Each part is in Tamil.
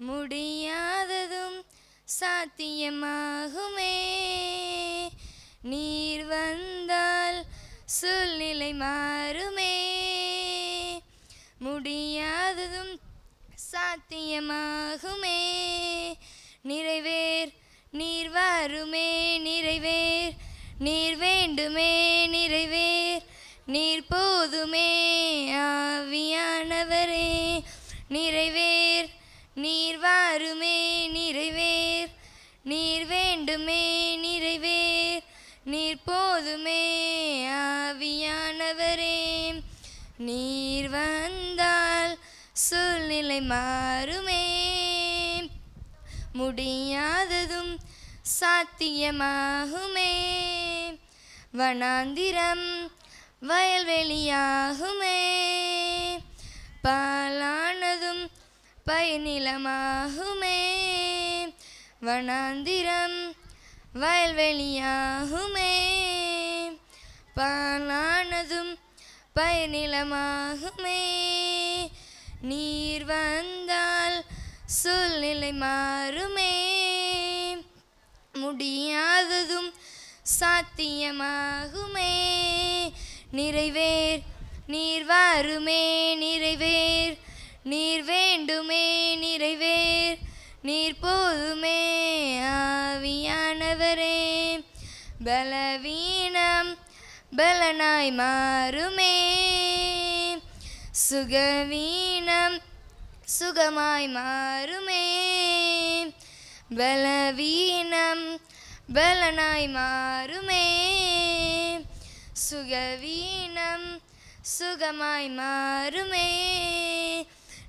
முடியாததும் சாத்தியமாகுமே. நீர் வந்தால் சூழ்நிலை மாறுமே. முடியாததும் சாத்தியமாகுமே. நிறைவேர் நீர் வாருமே நிறைவேர் நீர் வேண்டுமே நிறைவேர் நீர் போதுமே. ஆவியானவரே நிறைவேர் நீர் வாருமே நிறைவேர். நீர் வேண்டுமே நிறைவேர். நீர் போதுமே ஆவியானவரே. நீர் வந்தால் சூழ்நிலை மாறுமே. முடியாததும் சாத்தியமாகுமே. வனாந்திரம் வயல்வெளியாகுமே. பயனிலமாகுமே வனாந்திரம் வயல்வெளியாகுமே. பாலானதும் பயனிலமாகுமே நீர் வந்தால் சூழ்நிலை மாறுமே. முடியாததும் சாத்தியமாகுமே. நிறைவேர் நீர் வாருமே நீர் போதுமே ஆவியானவரே. பலவீனம் பலனாய் மாறுமே. சுகவீனம் சுகமாய் மாறுமே. பலவீனம் பலனாய் மாறுமே. சுகவீனம் சுகமாய் மாறுமே.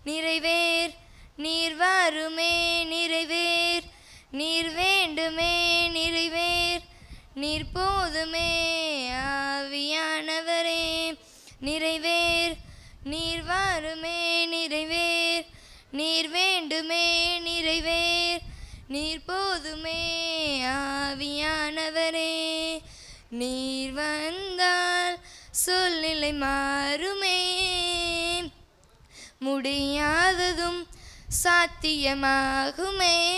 நிறைவேர் நீர் வாருமே. நிறைவேர் நீர் வேண்டுமே நிறைவேர். நீர் போதுமே ஆவியானவரே. நிறைவேர். நீர் வாருமே நிறைவேர். நீர் வேண்டுமே நிறைவேர். நீர் போதுமே ஆவியானவரே. நீர் வந்தால் சொல்நிலை மாறுமே. முடியாததும் சாத்தியமாகுமே.